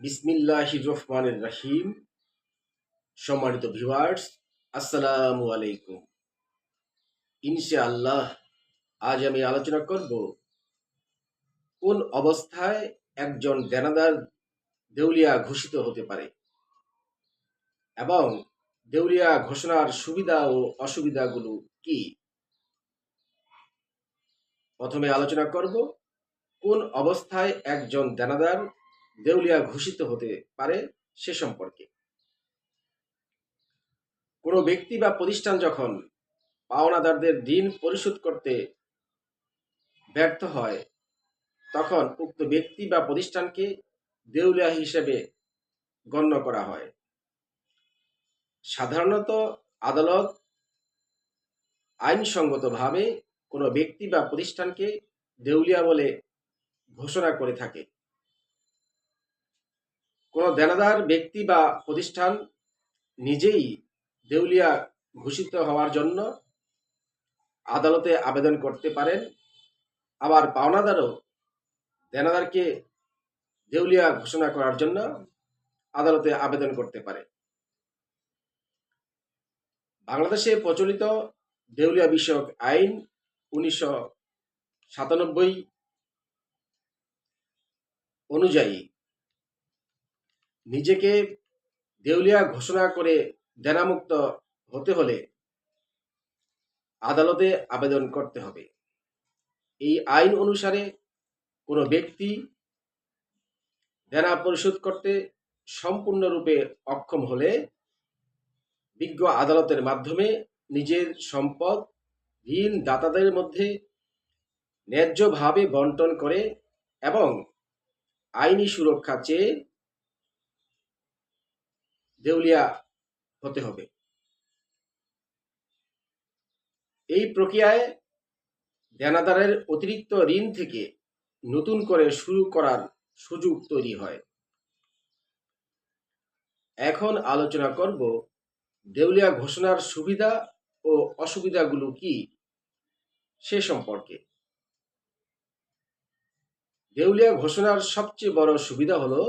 বিসমিল্লাহ রহমানের রাহিম। সম্মানিত ভিউয়ার্স আসসালামু আলাইকুম। ইনশাআল্লাহ, আজ আমি আলোচনা করব কোন অবস্থায় একজন দেনাদার দেউলিয়া ঘোষিত হতে পারে এবং দেউলিয়া ঘোষণার সুবিধা ও অসুবিধাগুলো কি? প্রথমে আলোচনা করব কোন অবস্থায় একজন দেনাদার দেউলিয়া ঘোষিত হতে পারে সে সম্পর্কে। কোনো ব্যক্তি বা প্রতিষ্ঠান যখন পাওনাদারদের ঋণ পরিশোধ করতে ব্যর্থ হয়, তখন উক্ত ব্যক্তি বা প্রতিষ্ঠানকে দেউলিয়া হিসেবে গণ্য করা হয়। সাধারণত আদালত আইনসঙ্গতভাবে কোনো ব্যক্তি বা প্রতিষ্ঠানকে দেউলিয়া বলে ঘোষণা করে থাকে। কোনো দেনাদার ব্যক্তি বা প্রতিষ্ঠান নিজেই দেউলিয়া ঘোষিত হওয়ার জন্য আদালতে আবেদন করতে পারেন। আবার পাওনাদারও দেনাদারকে দেউলিয়া ঘোষণা করার জন্য আদালতে আবেদন করতে পারে। বাংলাদেশে প্রচলিত দেউলিয়া বিষয়ক আইন উনিশশো সাতানব্বই অনুযায়ী নিজেকে দেউলিয়া ঘোষণা করে দেনামুক্ত হতে হলে আদালতে আবেদন করতে হবে। এই আইন অনুসারে কোনো ব্যক্তি দেনা পরিশোধ করতে সম্পূর্ণরূপে অক্ষম হলে বিজ্ঞ আদালতের মাধ্যমে নিজের সম্পদ ঋণ দাতাদের মধ্যে ন্যায্যভাবে বন্টন করে এবং আইনি সুরক্ষা চেয়ে দেউলিয়া হতে হবে। এই প্রক্রিয়ায় দেনাদারের অতিরিক্ত ঋণ থেকে নতুন করে শুরু করার সুযোগ তৈরি হয়। এখন আলোচনা করব দেউলিয়া ঘোষণার সুবিধা ও অসুবিধাগুলো কি সে সম্পর্কে। দেউলিয়া ঘোষণার সবচেয়ে বড় সুবিধা হলো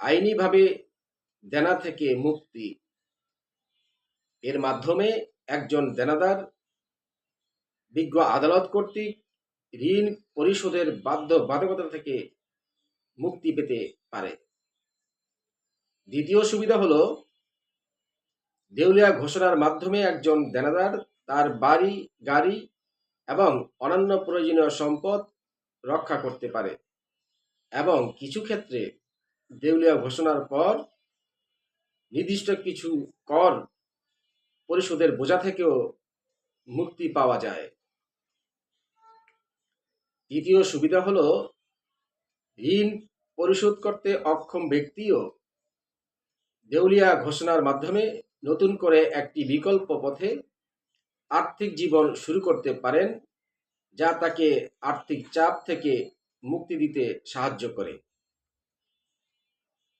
আইনিভাবে দেনা থেকে মুক্তি। এর মাধ্যমে একজন দেনাদার বিজ্ঞ আদালত কর্তৃক ঋণ পরিশোধের বাধ্য, বাধকতা থেকে মুক্তি পেতে পারে। দ্বিতীয় সুবিধা হলো, দেউলিয়া ঘোষণার মাধ্যমে একজন দেনাদার তার বাড়ি, গাড়ি এবং অন্যান্য প্রয়োজনীয় সম্পদ রক্ষা করতে পারে এবং কিছু ক্ষেত্রে দেউলিয়া ঘোষণার পর নির্দিষ্ট কিছু কর পরিশোধের বোঝা থেকেও মুক্তি পাওয়া যায়। তৃতীয় সুবিধা হলো, ঋণ পরিশোধ করতে অক্ষম ব্যক্তিও দেউলিয়া ঘোষণার মাধ্যমে নতুন করে একটি বিকল্প পথে আর্থিক জীবন শুরু করতে পারেন, যা তাকে আর্থিক চাপ থেকে মুক্তি দিতে সাহায্য করে।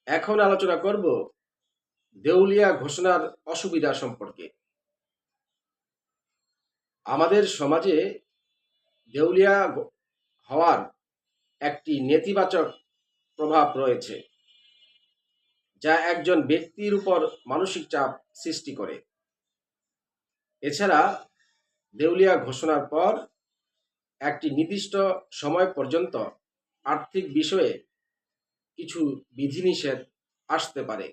এখন আলোচনা করব দেউলিয়া ঘোষণার অসুবিধা সম্পর্কে। আমাদের সমাজে দেউলিয়া হওয়ার একটি নেতিবাচক প্রভাব রয়েছে, যা একজন ব্যক্তির উপর মানসিক চাপ সৃষ্টি করে। এছাড়া দেউলিয়া ঘোষণার পর একটি নির্দিষ্ট সময় পর্যন্ত আর্থিক বিষয়ে কিছু বিধিনিষেধ আসতে পারে।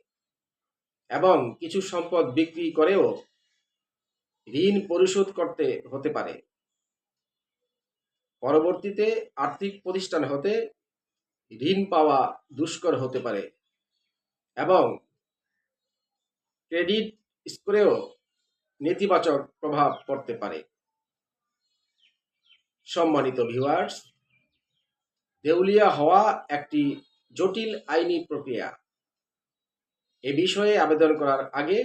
এবং কিছু সম্পদ বিক্রি করেও ঋণ পরিশোধ করতে হতে পারে। পরবর্তীতে আর্থিক প্রতিষ্ঠান হতে ঋণ পাওয়া দুষ্কর হতে পারে এবং ক্রেডিট স্কোরেও নেতিবাচক প্রভাব পড়তে পারে। সম্মানিত ভিউয়ার্স, দেউলিয়া হওয়া একটি জটিল আইনি প্রক্রিয়া। এ বিষয়ে আবেদন করার আগে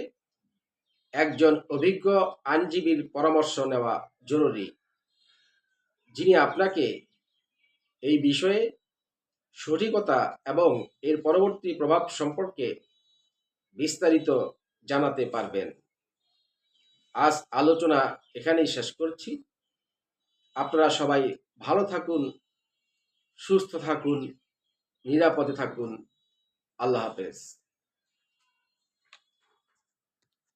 একজন অভিজ্ঞ আইনজীবীর পরামর্শ নেওয়া জরুরি। যিনি আপনাকে এই বিষয়ে সঠিকতা এবং এর পরবর্তী প্রভাব সম্পর্কে বিস্তারিত জানাতে পারবেন। আজ আলোচনা এখানেই শেষ করছি। আপনারা সবাই ভালো থাকুন, সুস্থ থাকুন, নিরাপদে থাকুন। আল্লাহ হাফেজ।